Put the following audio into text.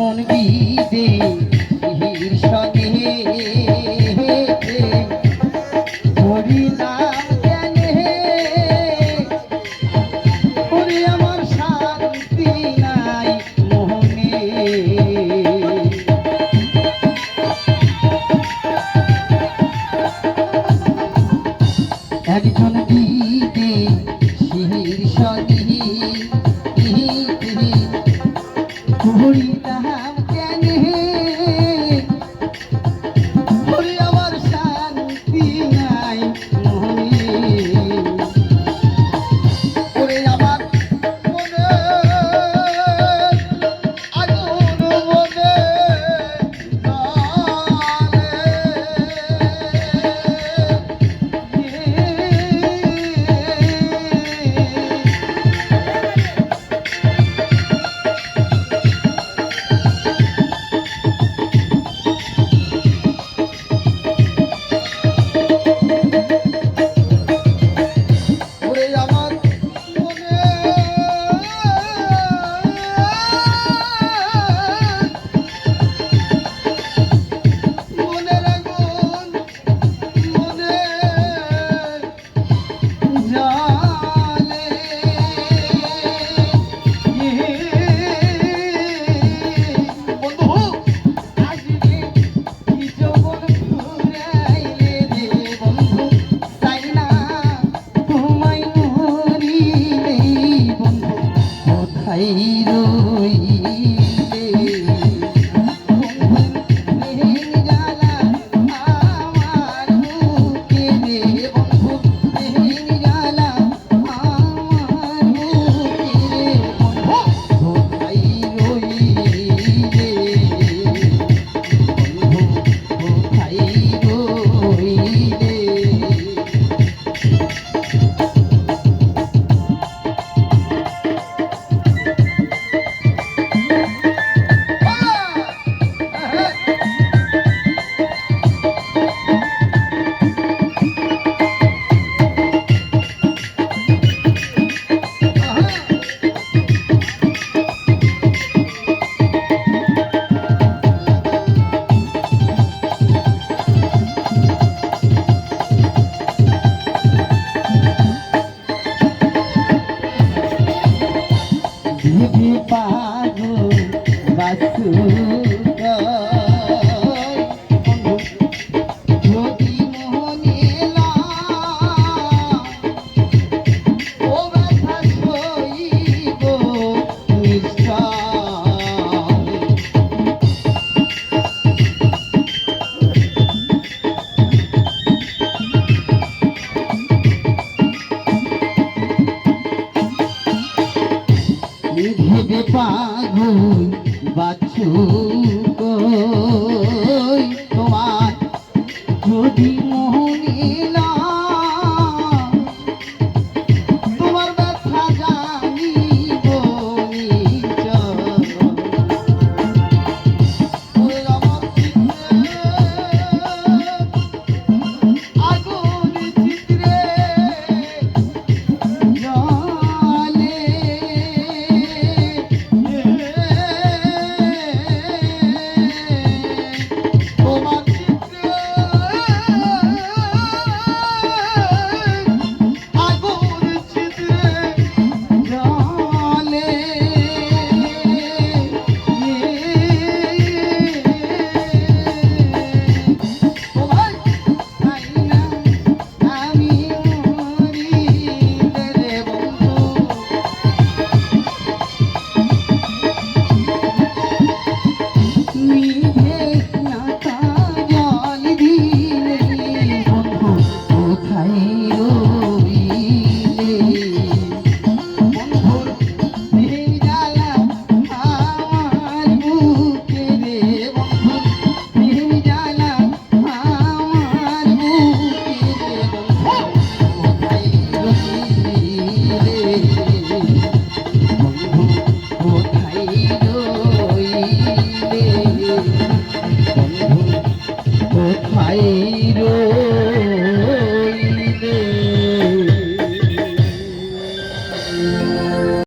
কেমন বিদে সঙ্গে ধরিলা কই পাগল বাসু যে পাগুন বাচ্চু কই? তোমার যদি মোহনীল কোথায় রো